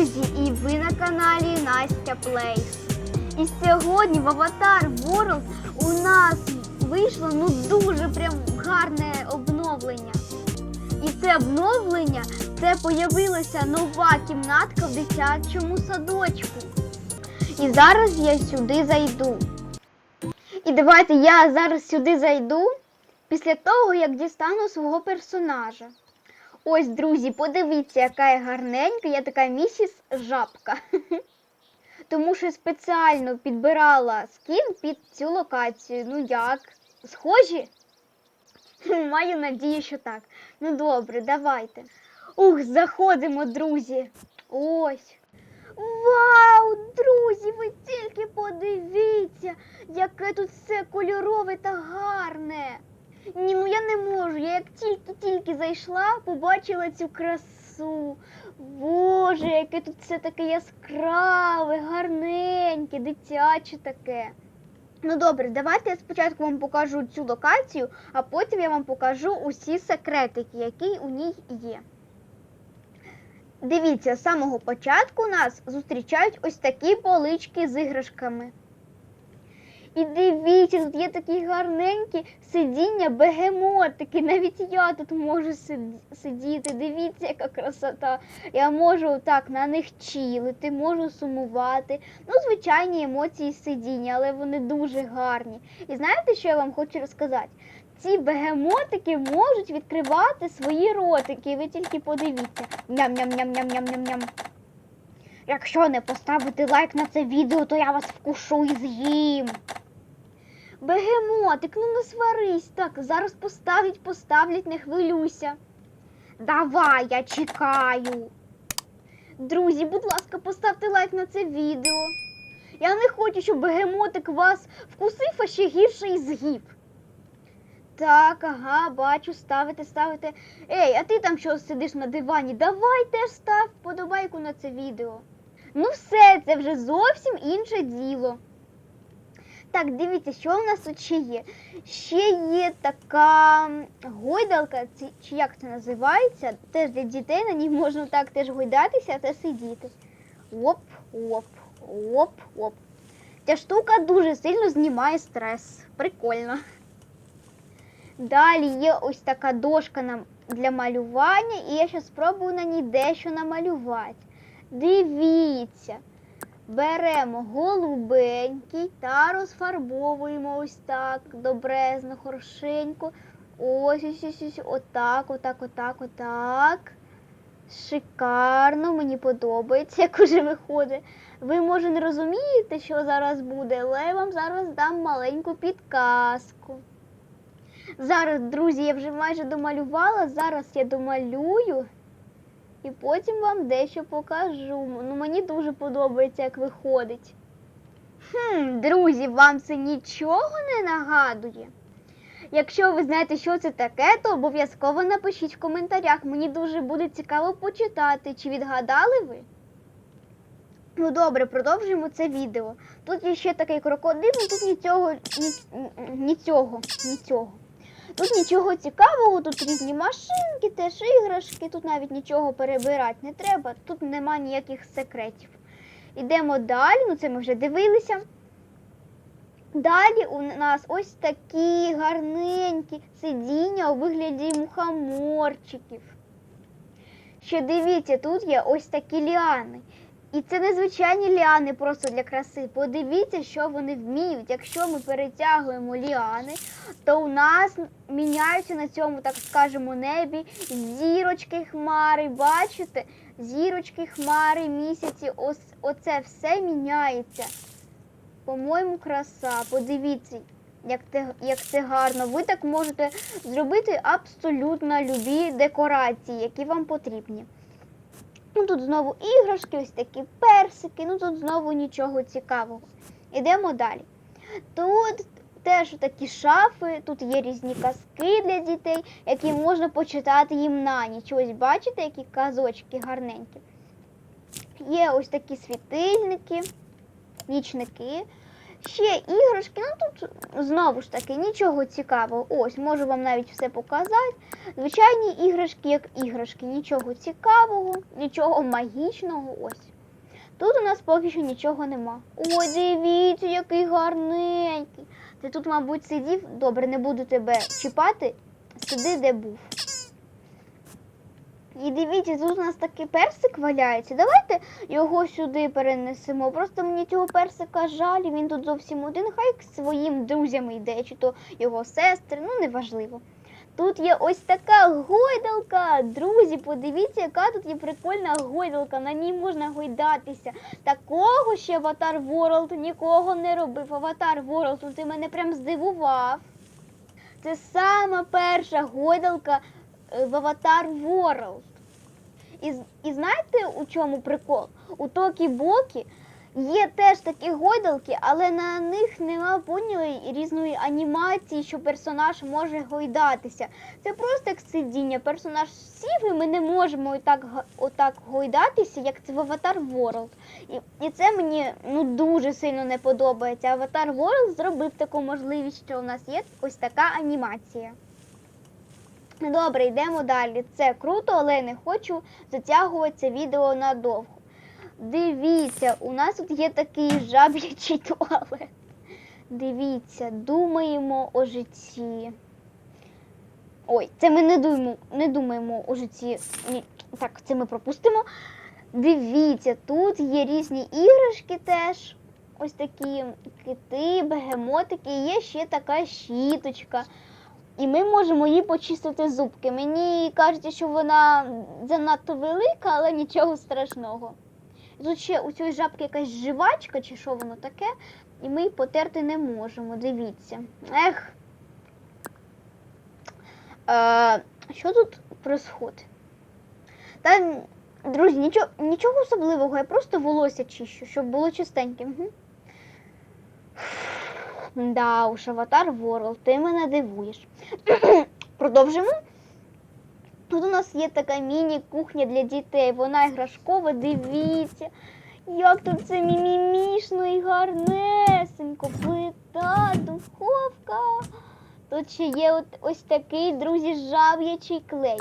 друзі! І ви на каналі Настя Плейс. І сьогодні в Аватар World у нас вийшло ну дуже прям гарне обновлення. І це обновлення це появилася нова кімнатка в дитячому садочку. І зараз я сюди зайду. І давайте я зараз сюди зайду після того, як дістану свого персонажа. Ось, друзі, подивіться, яка я гарненька, я така місіс жабка. Тому що спеціально підбирала скін під цю локацію. Ну як? Схожі? Маю надію, що так. Ну добре, давайте. Ух, заходимо, друзі. Ось. Вау, друзі, ви тільки подивіться, яке тут все кольорове та гарне. Ні, ну я не можу. Я як тільки-тільки зайшла, побачила цю красу. Боже, яке тут все таке яскраве, гарненьке, дитяче таке. Ну добре, давайте я спочатку вам покажу цю локацію, а потім я вам покажу усі секретики, які у ній є. Дивіться, з самого початку нас зустрічають ось такі полички з іграшками. І дивіться, тут є такі гарненькі сидіння, бегемотики. Навіть я тут можу сидіти. Дивіться, яка красота. Я можу так на них чилити, можу сумувати. Ну, звичайні емоції сидіння, але вони дуже гарні. І знаєте, що я вам хочу розказати? Ці бегемотики можуть відкривати свої ротики. Ви тільки подивіться. Ням-ням-ням-ням-ням-ням-ням. Якщо не поставити лайк на це відео, то я вас вкушу і з'їм. Бегемотик, ну не сварись. Так, зараз поставлять, поставлять, не хвилюйся. Давай, я чекаю. Друзі, будь ласка, поставте лайк на це відео. Я не хочу, щоб бегемотик вас вкусив, а ще гірше і з'їв. Так, ага, бачу, ставите, ставите. Ей, а ти там що сидиш на дивані? Давай теж став подобайку на це відео. Ну все, це вже зовсім інше діло. Так, дивіться, що у нас тут ще є. Ще є така гойдалка, чи як це називається, теж для дітей, на ній можна так теж гойдатися та сидіти. Оп, оп, оп, оп. Ця штука дуже сильно знімає стрес. Прикольно. Далі є ось така дошка для малювання, і я зараз спробую на ній дещо намалювати. Дивіться. Беремо голубенький та розфарбовуємо ось так добрезно, хорошенько. Ось ось ось ось отак, отак, отак, отак. Шикарно, мені подобається, як уже виходить. Ви, може, не розумієте, що зараз буде, але я вам зараз дам маленьку підказку. Зараз, друзі, я вже майже домалювала, зараз я домалюю. І потім вам дещо покажу. Ну, мені дуже подобається, як виходить. Хм, друзі, вам це нічого не нагадує? Якщо ви знаєте, що це таке, то обов'язково напишіть в коментарях. Мені дуже буде цікаво почитати, чи відгадали ви. Ну добре, продовжуємо це відео. Тут є ще такий крокодил, ну тут нічого, ні, ні цього, ні цього. Тут нічого цікавого, тут різні машинки, теж іграшки, тут навіть нічого перебирати не треба, тут нема ніяких секретів. Ідемо далі, ну це ми вже дивилися. Далі у нас ось такі гарненькі сидіння у вигляді мухоморчиків. Ще дивіться, тут є ось такі ліани. І це не звичайні ліани просто для краси. Подивіться, що вони вміють. Якщо ми перетягуємо ліани, то у нас міняються на цьому, так скажемо, небі зірочки, хмари. Бачите? Зірочки, хмари, місяці, ось оце все міняється. По-моєму, краса. Подивіться, як це, як це гарно. Ви так можете зробити абсолютно любі декорації, які вам потрібні. Ну тут знову іграшки, ось такі персики, ну тут знову нічого цікавого. Ідемо далі. Тут теж такі шафи, тут є різні казки для дітей, які можна почитати їм на ніч. Ось бачите, які казочки гарненькі. Є ось такі світильники, нічники. Ще іграшки, ну тут знову ж таки нічого цікавого. Ось, можу вам навіть все показати. Звичайні іграшки, як іграшки, нічого цікавого, нічого магічного. Ось. Тут у нас поки що нічого нема. Ой, дивіться, який гарненький. Ти тут, мабуть, сидів. Добре, не буду тебе чіпати. Сиди, де був. І дивіться, тут у нас такий персик валяється. Давайте його сюди перенесемо. Просто мені цього персика жаль, він тут зовсім один. Хай к своїм друзям йде, чи то його сестри, ну неважливо. Тут є ось така гойдалка. Друзі, подивіться, яка тут є прикольна гойдалка. На ній можна гойдатися. Такого ще Аватар World нікого не робив. Аватар World, ти мене прям здивував. Це сама перша гойдалка е, в Аватар World. І, і знаєте, у чому прикол? У Токі Бокі є теж такі гойдалки, але на них нема поняли різної анімації, що персонаж може гойдатися. Це просто як сидіння. Персонаж сів, і ми не можемо отак, отак гойдатися, як це в Avatar World. І, і це мені ну, дуже сильно не подобається. Avatar World зробив таку можливість, що у нас є ось така анімація. Ну, Добре, йдемо далі. Це круто, але не хочу затягувати це відео надовго. Дивіться, у нас тут є такий жаб'ячий туалет. Дивіться, думаємо о житті. Ой, це ми не думаємо, не думаємо о житті. Ні, так, це ми пропустимо. Дивіться, тут є різні іграшки теж. Ось такі кити, бегемотики, є ще така щіточка. І ми можемо їй почистити зубки. Мені кажеться, що вона занадто велика, але нічого страшного. Тут ще у цієї жабки якась жвачка, чи що воно таке, і ми її потерти не можемо. Дивіться. Ех. Е, що тут происходить? Та, друзі, нічого, нічого особливого, я просто волосся чищу, щоб було чистеньким. Да, уж Аватар World, ти мене дивуєш. Продовжимо. Тут у нас є така міні-кухня для дітей. Вона іграшкова, дивіться. Як тут це мімімішно і гарнесенько. Плита, духовка. Тут ще є от ось такий, друзі, жав'ячий клей.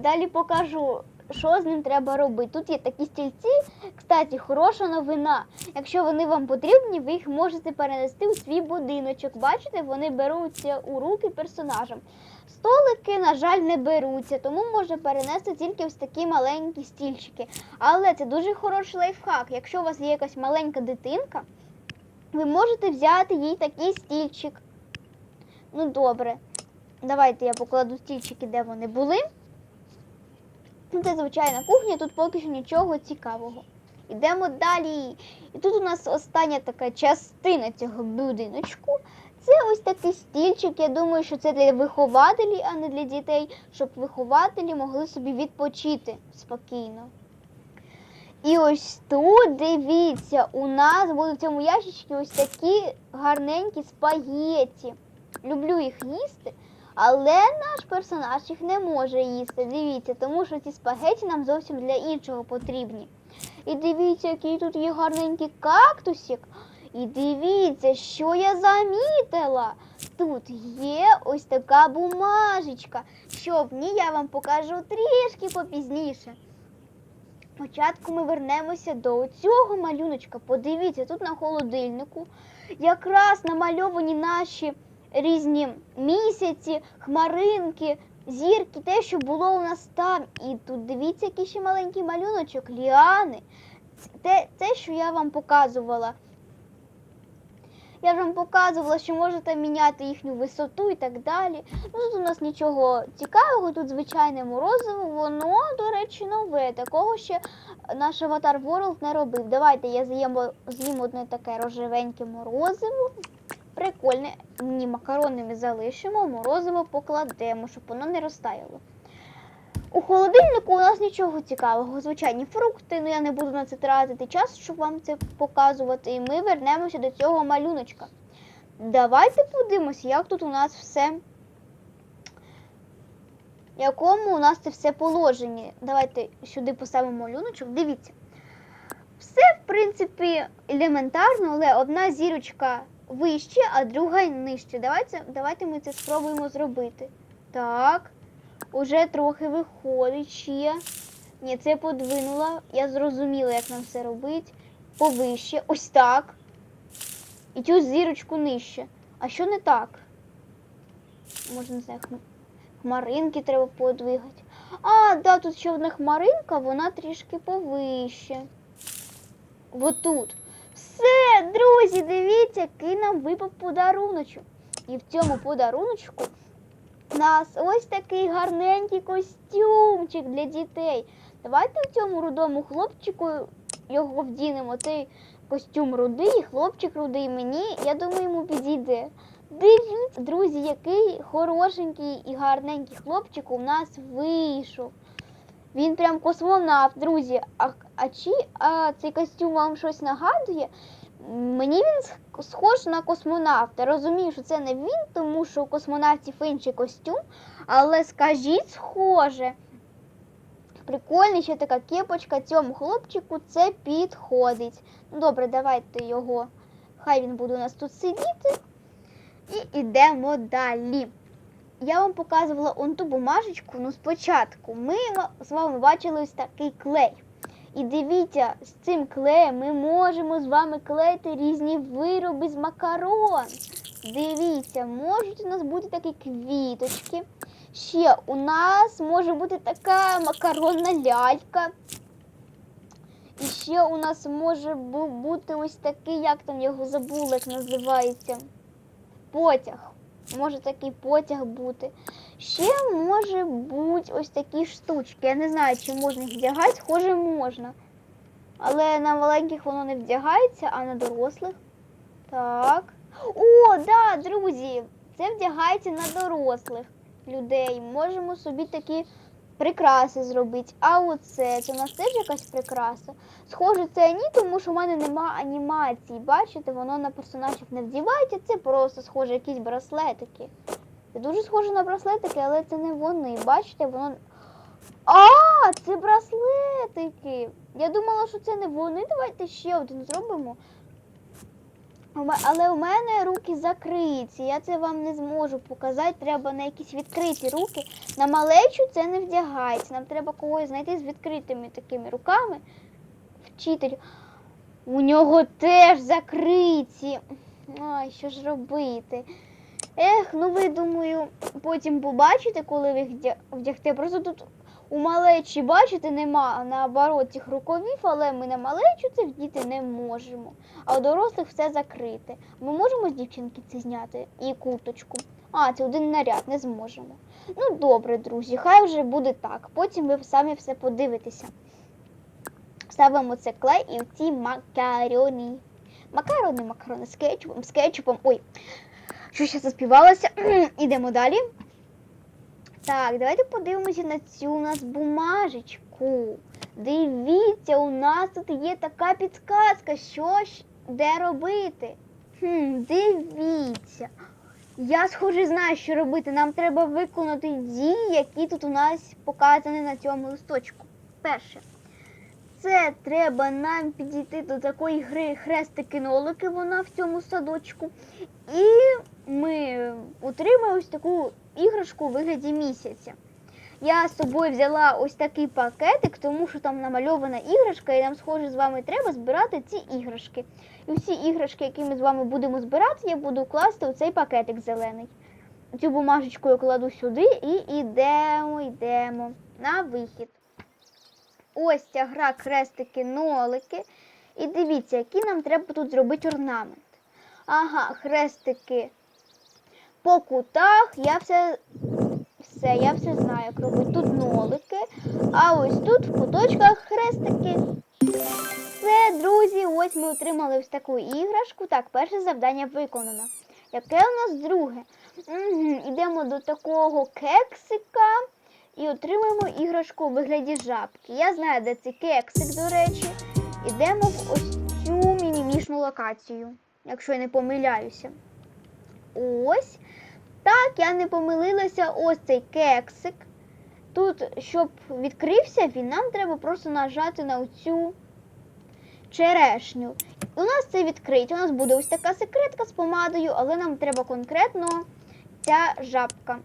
Далі покажу, що з ним треба робити. Тут є такі стільці. Кстати, хороша новина. Якщо вони вам потрібні, ви їх можете перенести у свій будиночок. Бачите, вони беруться у руки персонажам. Столики, на жаль, не беруться, тому можна перенести тільки ось такі маленькі стільчики. Але це дуже хороший лайфхак. Якщо у вас є якась маленька дитинка, ви можете взяти їй такий стільчик. Ну добре. Давайте я покладу стільчики, де вони були. Ну, Це звичайна кухня, тут поки що нічого цікавого. Йдемо далі. І тут у нас остання така частина цього будиночку. Це ось такий стільчик. Я думаю, що це для вихователів, а не для дітей, щоб вихователі могли собі відпочити спокійно. І ось тут, дивіться, у нас будуть в цьому ящичку ось такі гарненькі спагетті. Люблю їх їсти, але наш персонаж їх не може їсти. Дивіться, тому що ці спагеті нам зовсім для іншого потрібні. І дивіться, який тут є гарненький кактусик. І дивіться, що я замітила. Тут є ось така бумажечка. Що в ній я вам покажу трішки попізніше. Спочатку ми вернемося до цього малюночка. Подивіться, тут на холодильнику якраз намальовані наші різні місяці, хмаринки, зірки, те, що було у нас там. І тут дивіться, який ще маленький малюночок, ліани. Те, те, що я вам показувала. Я ж вам показувала, що можете міняти їхню висоту і так далі. Ну, тут у нас нічого цікавого, тут звичайне морозиво, воно, до речі, нове. Такого ще наш аватар World не робив. Давайте я з'їм одне таке рожевеньке морозиво. Прикольне. Ні, макарони ми залишимо, морозиво покладемо, щоб воно не розтаяло. У холодильнику у нас нічого цікавого. Звичайні фрукти, ну я не буду на це тратити час, щоб вам це показувати. І ми вернемося до цього малюночка. Давайте подивимося, як тут у нас все. Якому у нас це все положення. Давайте сюди поставимо малюночок. Дивіться. Все, в принципі, елементарно, але одна зірочка вище, а друга нижче. Давайте, давайте ми це спробуємо зробити. Так. Уже трохи виходить ще. Ні, це подвинула. Я зрозуміла, як нам це робити. Повище. Ось так. І цю зірочку нижче. А що не так? Може, не знаю, хмаринки треба подвигати. А, да, тут ще одна хмаринка, вона трішки повище. Отут. Все, друзі, дивіться, який нам випав подаруночок. І в цьому подаруночку у нас ось такий гарненький костюмчик для дітей. Давайте в цьому рудому хлопчику його вдінемо. Цей костюм рудий, хлопчик рудий мені, я думаю, йому підійде. Дивіться, друзі, який хорошенький і гарненький хлопчик у нас вийшов. Він прям космонавт, друзі. А, а чи а цей костюм вам щось нагадує? Мені він схож на космонавта. Розумію, що це не він, тому що у космонавтів інший костюм, але скажіть, схоже. Прикольно, ще така кепочка цьому хлопчику це підходить. Ну добре, давайте його. Хай він буде у нас тут сидіти. І йдемо далі. Я вам показувала он ту бумажечку, ну спочатку ми з вами бачили ось такий клей. І дивіться, з цим клеєм ми можемо з вами клеїти різні вироби з макарон. Дивіться, можуть у нас бути такі квіточки. Ще у нас може бути така макаронна лялька. І ще у нас може бути ось такий, як там його забула, як називається. Потяг. Може такий потяг бути. Ще може бути ось такі штучки. Я не знаю, чи можна їх вдягати, схоже, можна. Але на маленьких воно не вдягається, а на дорослих. Так. О, да, друзі! Це вдягається на дорослих людей. Можемо собі такі прикраси зробити. А оце, це у нас теж якась прикраса. Схоже, це ні, тому що в мене нема анімації. Бачите, воно на персонажів не вдівається, це просто схоже якісь браслетики. Це дуже схоже на браслетики, але це не вони. Бачите, воно. А, це браслетики. Я думала, що це не вони. Давайте ще один зробимо. Але у мене руки закриті. Я це вам не зможу показати. Треба на якісь відкриті руки. На малечу це не вдягається. Нам треба когось знайти з відкритими такими руками. Вчитель. У нього теж закриті. Ай, що ж робити? Ех, ну ви думаю, потім побачите, коли ви вдягте. Просто тут у малечі, бачите, нема наоборот цих рукавів, але ми на малечу це вдіти не можемо. А у дорослих все закрите. Ми можемо з дівчинки це зняти і курточку. А, це один наряд, не зможемо. Ну добре, друзі, хай вже буде так. Потім ви самі все подивитеся. Ставимо це клей і в ці макарони. Макарони, макарони з кетчупом, з кетчупом. Ой, що ще заспівалося? Ідемо далі. Так, давайте подивимося на цю у нас бумажечку. Дивіться, у нас тут є така підказка, що ж де робити. Хм, дивіться. Я, схоже, знаю, що робити. Нам треба виконати дії, які тут у нас показані на цьому листочку. Перше. Це треба нам підійти до такої гри хрестики-нолики, вона в цьому садочку. І ми отримаємо ось таку іграшку у вигляді місяця. Я з собою взяла ось такий пакетик, тому що там намальована іграшка, і нам, схоже, з вами треба збирати ці іграшки. І всі іграшки, які ми з вами будемо збирати, я буду класти у цей пакетик зелений. Цю бумажечку я кладу сюди і йдемо, йдемо на вихід. Ось ця гра хрестики-нолики. І дивіться, які нам треба тут зробити орнамент. Ага, хрестики по кутах. Я все, все, я все знаю, як робити. Тут нолики, а ось тут в куточках хрестики. Все, друзі, ось ми отримали ось таку іграшку. Так, перше завдання виконано. Яке у нас друге? Угу, ідемо до такого кексика і отримуємо іграшку у вигляді жабки. Я знаю, де цей кексик, до речі. Ідемо в ось цю мімімішну локацію, якщо я не помиляюся. Ось. Так, я не помилилася, ось цей кексик. Тут, щоб відкрився він, нам треба просто нажати на оцю черешню. І у нас це відкриті. У нас буде ось така секретка з помадою, але нам треба конкретно ця жабка.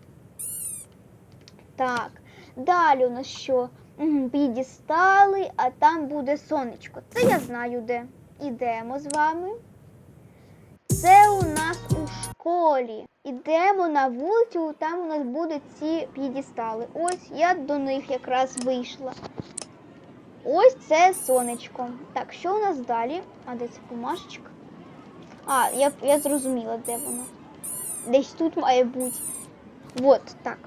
Так, далі у нас що? Підістали, а там буде сонечко. Це я знаю де. Ідемо з вами. Це у нас у школі. Ідемо на вулицю, там у нас будуть ці підістали. Ось я до них якраз вийшла. Ось це сонечко. Так, що у нас далі? А де це бумажечка? А, я, я зрозуміла, де вона. Десь тут має бути. От так.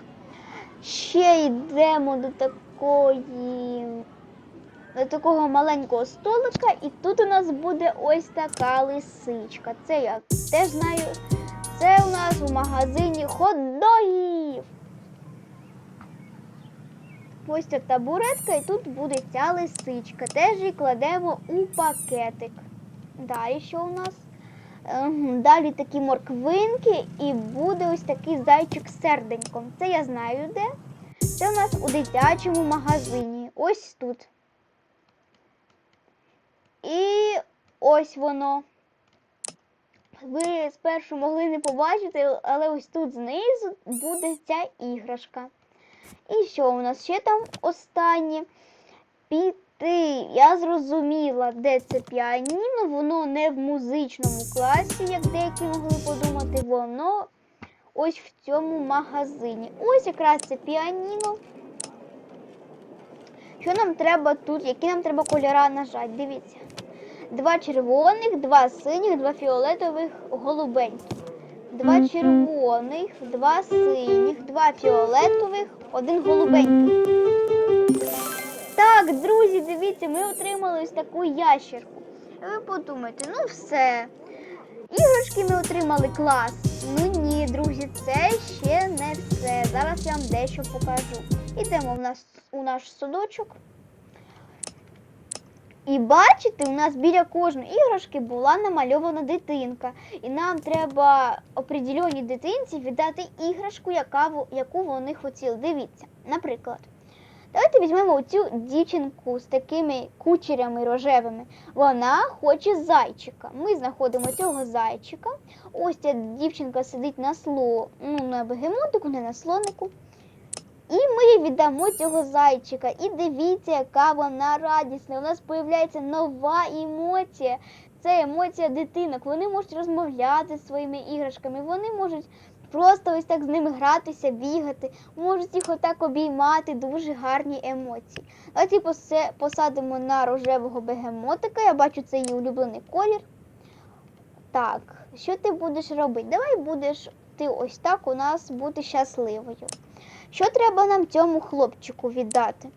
Ще йдемо до такої. До такого маленького столика, і тут у нас буде ось така лисичка. Це я теж знаю. Це у нас у магазині хот-догів. Ось ця табуретка, і тут буде ця лисичка. Теж її кладемо у пакетик. Далі що у нас? Ем, Далі такі морквинки і буде ось такий зайчик з серденьком. Це я знаю де. Це у нас у дитячому магазині. Ось тут. І ось воно. Ви спершу могли не побачити, але ось тут знизу буде ця іграшка. І що у нас ще там останнє? Піти. Я зрозуміла, де це піаніно. Воно не в музичному класі, як деякі могли подумати, воно ось в цьому магазині. Ось якраз це піаніно. Що нам треба тут? Які нам треба кольора нажати? Дивіться. Два червоних, два синіх, два фіолетових, голубеньких. Два червоних, два синіх, два фіолетових, один голубенький. Так, друзі, дивіться, ми отримали ось таку ящерку. Ви подумайте, ну все. Іграшки ми отримали клас. Ну ні, друзі, це ще не все. Зараз я вам дещо покажу. Ідемо в нас у наш садочок. І бачите, у нас біля кожної іграшки була намальована дитинка. І нам треба определеній дитинці віддати іграшку, яка, яку вони хотіли. Дивіться, наприклад, давайте візьмемо цю дівчинку з такими кучерями рожевими. Вона хоче зайчика. Ми знаходимо цього зайчика. Ось ця дівчинка сидить на сло, ну, на бегемотику, не на слонику. І ми їй віддамо цього зайчика. І дивіться, яка вона радісна. У нас з'являється нова емоція. Це емоція дитинок. Вони можуть розмовляти зі своїми іграшками. Вони можуть просто ось так з ними гратися, бігати, можуть їх отак обіймати. Дуже гарні емоції. Давайте посадимо на рожевого бегемотика. Я бачу, це її улюблений колір. Так, що ти будеш робити? Давай будеш ти ось так у нас бути щасливою. Що треба нам цьому хлопчику віддати?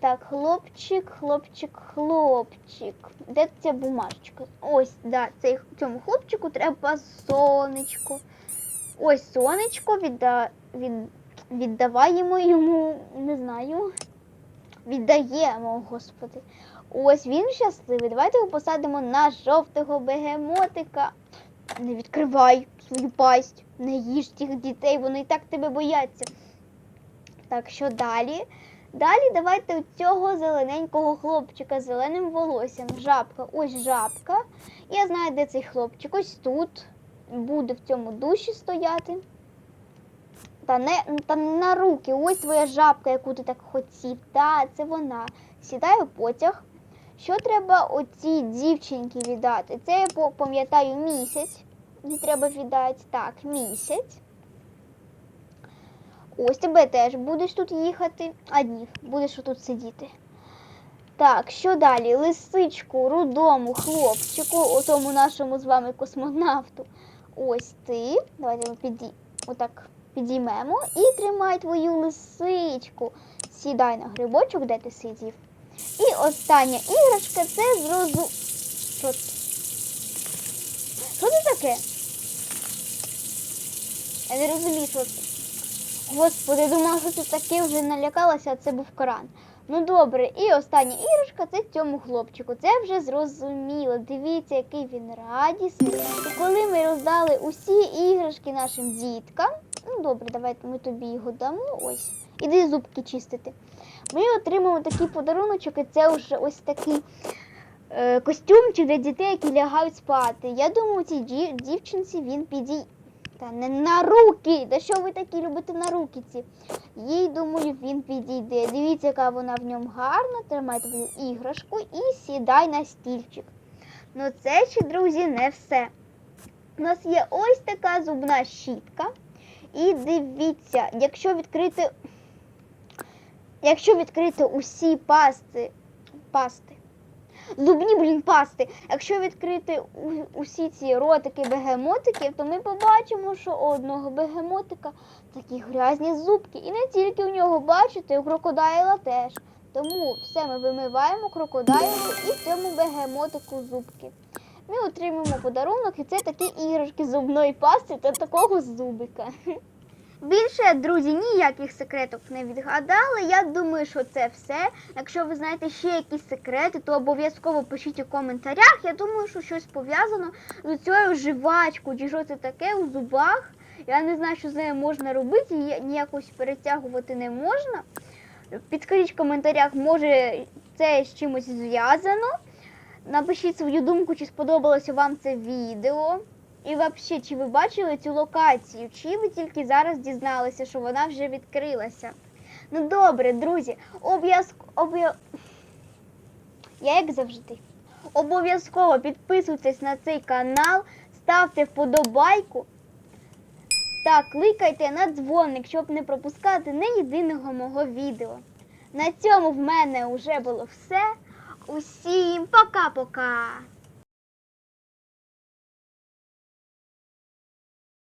Так, хлопчик, хлопчик, хлопчик. Де ця бумажечка? Ось, да, цей, цьому хлопчику треба сонечко. Ось сонечко відда, від, віддаваємо йому, не знаю. Віддаємо, господи. Ось він щасливий. Давайте його посадимо на жовтого бегемотика. Не відкривай свою пасть, не їж тих дітей, вони і так тебе бояться. Так, що далі? Далі давайте цього зелененького хлопчика з зеленим волоссям. Жабка, ось жабка. Я знаю, де цей хлопчик. Ось тут. Буде в цьому душі стояти. Та не, та на руки. Ось твоя жабка, яку ти так хотів. Та, це вона. Сідає в потяг. Що треба оцій дівчинці віддати? Це я пам'ятаю місяць. Не треба віддати. Так, місяць. Ось тебе теж будеш тут їхати. А ні, будеш тут сидіти. Так, що далі? Лисичку, рудому, хлопчику, отому нашому з вами космонавту. Ось ти. Давайте ми піді... отак підіймемо і тримай твою лисичку. Сідай на грибочок, де ти сидів. І остання іграшка це зрозу. Що це? Що це таке? Я не розумію, що це. Господи, думала, що це таке вже налякалася, а це був кран. Ну добре, і остання іграшка це цьому хлопчику. Це вже зрозуміло. Дивіться, який він радісний. І коли ми роздали усі іграшки нашим діткам, ну добре, давайте ми тобі його дамо. Ось. Іди зубки чистити. Ми отримаємо такий подаруночок, і це вже ось такий е, костюмчик для дітей, які лягають спати. Я думаю, цій дівчинці він підій. Та не на руки! Да що ви такі любите на руки ці? Їй, думаю, він підійде. Дивіться, яка вона в ньому гарна. Тримай твою іграшку і сідай на стільчик. Ну це ще, друзі, не все. У нас є ось така зубна щітка. І дивіться, якщо відкрити, якщо відкрити усі пасти, пасти, зубні, блін, пасти, якщо відкрити усі ці ротики бегемотиків, то ми побачимо, що у одного бегемотика такі грязні зубки. І не тільки у нього, бачите, у крокодайла теж. Тому все ми вимиваємо крокодайлу і цьому бегемотику зубки. Ми отримаємо подарунок, і це такі іграшки зубної пасти та такого зубика. Більше, друзі, ніяких секреток не відгадали. Я думаю, що це все. Якщо ви знаєте ще якісь секрети, то обов'язково пишіть у коментарях. Я думаю, що щось пов'язано з цією жвачкою, чи що це таке у зубах. Я не знаю, що з нею можна робити, її ніякось перетягувати не можна. Підкажіть в коментарях, може це з чимось зв'язано. Напишіть свою думку, чи сподобалося вам це відео. І взагалі, чи ви бачили цю локацію, чи ви тільки зараз дізналися, що вона вже відкрилася. Ну добре, друзі, обов'язково. Обов'я... Я як завжди. Обов'язково підписуйтесь на цей канал, ставте вподобайку та кликайте на дзвоник, щоб не пропускати не єдиного мого відео. На цьому в мене вже було все. Усім пока-пока!